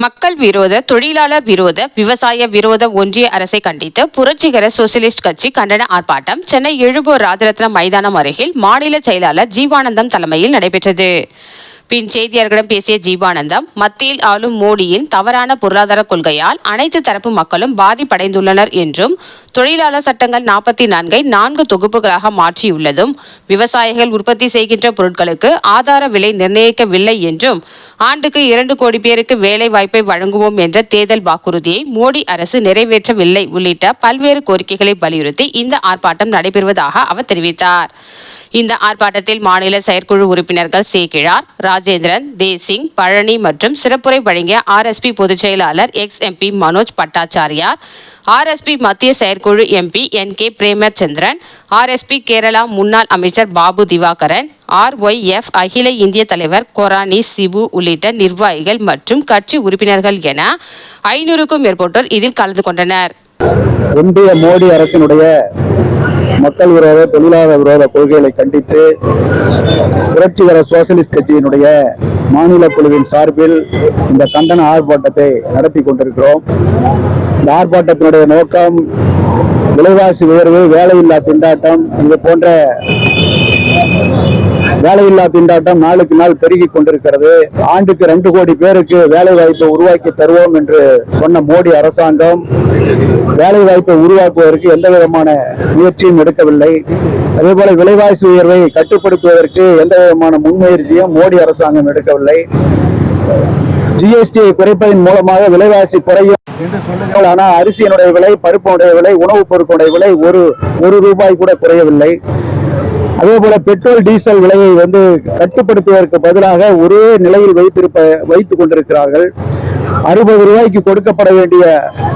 மக்கள் விரோத தொழிலாளர் விரோத விவசாய விரோத ஒன்றிய அரசை கண்டித்து புரட்சிகர சோசியலிஸ்ட் கட்சி கண்டன ஆர்ப்பாட்டம் சென்னை எழும்பூர் ராஜரத்னம் மைதானம் அருகில் மாநில செயலாளர் ஜீவானந்தம் தலைமையில் நடைபெற்றது. பின் செய்தியாளர்களிடம் பேசிய ஜீவானந்தம் மத்தியில் ஆளும் மோடியின் தவறான பொருளாதார கொள்கையால் அனைத்து தரப்பு மக்களும் பாதிப்படைந்துள்ளனர் என்றும் தொழிலாளர் சட்டங்கள் நாற்பத்தி நான்கை நான்கு தொகுப்புகளாக மாற்றியுள்ளதும் விவசாயிகள் உற்பத்தி செய்கின்ற பொருட்களுக்கு ஆதார விலை நிர்ணயிக்கவில்லை என்றும் ஆண்டுக்கு இரண்டு கோடி பேருக்கு வேலை வாய்ப்பை வழங்குவோம் என்ற தேர்தல் வாக்குறுதியை மோடி அரசு நிறைவேற்றவில்லை உள்ளிட்ட பல்வேறு கோரிக்கைகளை வலியுறுத்தி இந்த ஆர்ப்பாட்டம் நடைபெறுவதாக அவர் தெரிவித்தார். இந்த ஆர்ப்பாட்டத்தில் மாநில செயற்குழு உறுப்பினர்கள் சேகிழார் ராஜேந்திரன் தேசிங் பழனி மற்றும் சிறப்புரை வழங்கிய ஆர்எஸ்பி பொதுச் செயலாளர் ex MP Manoj Bhattacharya RSP மத்திய செயற்குழு MP N K Premachandran RSP Kerala முன்னாள் அமைச்சர் பாபு திவாகரன் ஆர்ஒய்எஃப் அகில இந்திய தலைவர் கொரானி சிபு உள்ளிட்ட நிர்வாகிகள் மற்றும் கட்சி உறுப்பினர்கள் என ஐநூறுக்கும் மேற்பட்டோர் இதில் கலந்து கொண்டனர். இந்திய மோடி அரசினுடைய மக்கள் விரோத தொழிலாளர் விரோத கொள்கைகளை கண்டித்து புரட்சிகர சோசலிஸ்ட் கட்சியினுடைய மாநில குழுவின் சார்பில் இந்த கண்டன ஆர்ப்பாட்டத்தை நடத்தி கொண்டிருக்கிறோம். இந்த ஆர்ப்பாட்டத்தினுடைய நோக்கம் விலைவாசி உயர்வு வேலையில்லா திண்டாட்டம் இது போன்ற வேலையில்லா திண்டாட்டம் நாளுக்கு நாள் பெருகி கொண்டிருக்கிறது. ஆண்டுக்கு ரெண்டு கோடி பேருக்கு வேலை வாய்ப்பை உருவாக்கி தருவோம் என்று சொன்ன மோடி அரசாங்கம் வேலை வாய்ப்பை உருவாக்குவதற்கு எந்த விதமான முயற்சியும் எடுக்கவில்லை. அதே போல விலைவாசி உயர்வை கட்டுப்படுத்துவதற்கு எந்த விதமான முன்முயற்சியும் மோடி அரசாங்கம் எடுக்கவில்லை. ஜிஎஸ்டியை குறைப்பதன் மூலமாக விலைவாசி குறையும் என்று சொல்லுங்கள். ஆனால் அரிசியினுடைய விலை பருப்பினுடைய விலை உணவுப் பொருட்களுடைய விலை ஒரு ஒரு ரூபாய் கூட குறையவில்லை. அதே போல பெட்ரோல் டீசல் விலையை வந்து கட்டுப்படுத்துவதற்கு பதிலாக ஒரே நிலையில் வைத்திருப்ப வைத்துக் கொண்டிருக்கிறார்கள். அறுபது ரூபாய்க்கு கொடுக்கப்பட வேண்டிய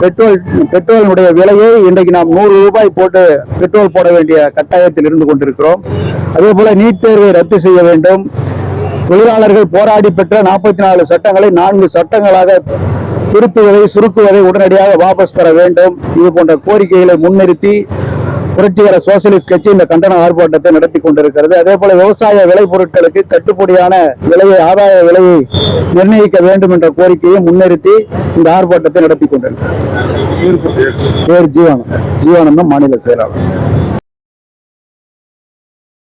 பெட்ரோல் பெட்ரோலினுடைய விலையை இன்றைக்கு நாம் நூறு ரூபாய் போட்டு பெட்ரோல் போட வேண்டிய கட்டாயத்தில் இருந்து கொண்டிருக்கிறோம். அதே போல நீட் தேர்வை ரத்து செய்ய வேண்டும். தொழிலாளர்கள் போராடி பெற்ற நாற்பத்தி நாலு சட்டங்களை நான்கு சட்டங்களாக திருத்துவதை சுருக்குவதை உடனடியாக வாபஸ் பெற வேண்டும். இது போன்ற கோரிக்கைகளை முன்னிறுத்தி புரட்சிகர சோசியலிஸ்ட் கட்சி இந்த கண்டன ஆர்ப்பாட்டத்தை நடத்தி கொண்டிருக்கிறது. அதே போல விவசாய விளை பொருட்களுக்கு கட்டுப்படியான விலையை ஆதாய விலையை நிர்ணயிக்க வேண்டும் என்ற கோரிக்கையை முன்னிறுத்தி இந்த ஆர்ப்பாட்டத்தை நடத்தி கொண்டிருக்கிறது பேர் ஜீவானந்தம் ஜீவானந்தம் மாநில செயலாளர்.